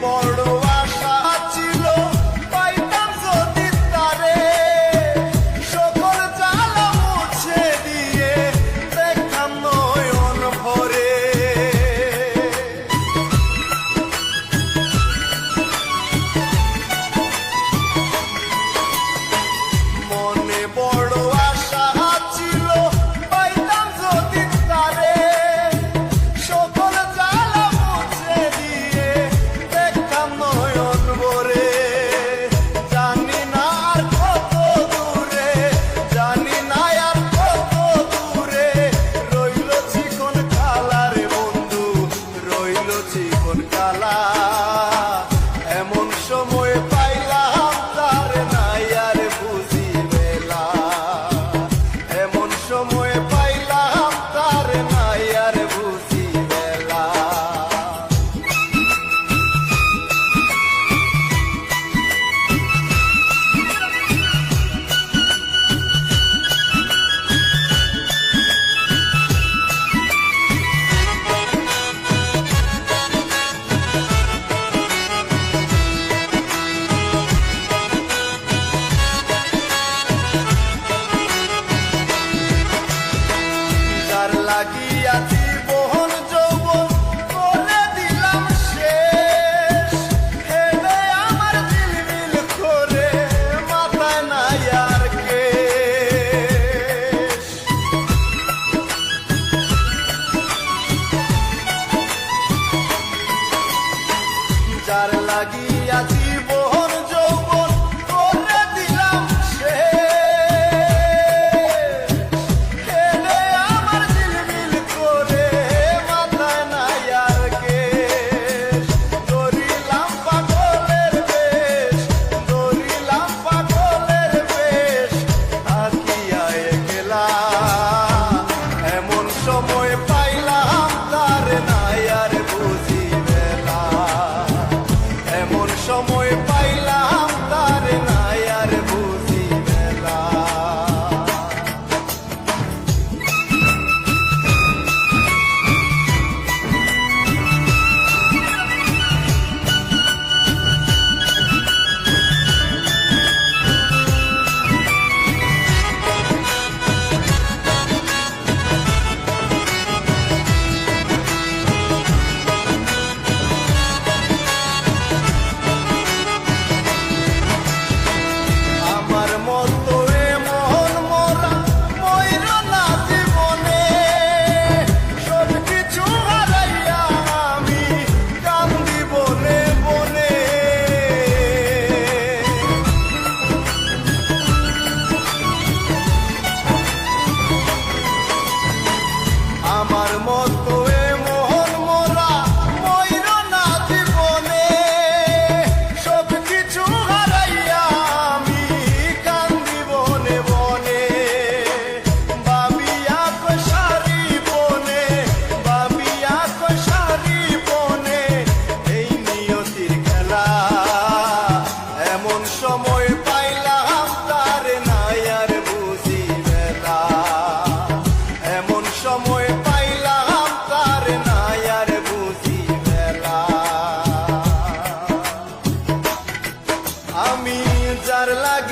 boy. লাগিয়াছি।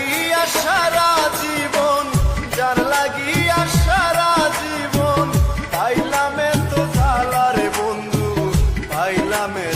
লাগিয়া সারা জীবন যার লাগিয়া সারা জীবন পাইলামে তো জ্বালারে বন্ধু পাইলামে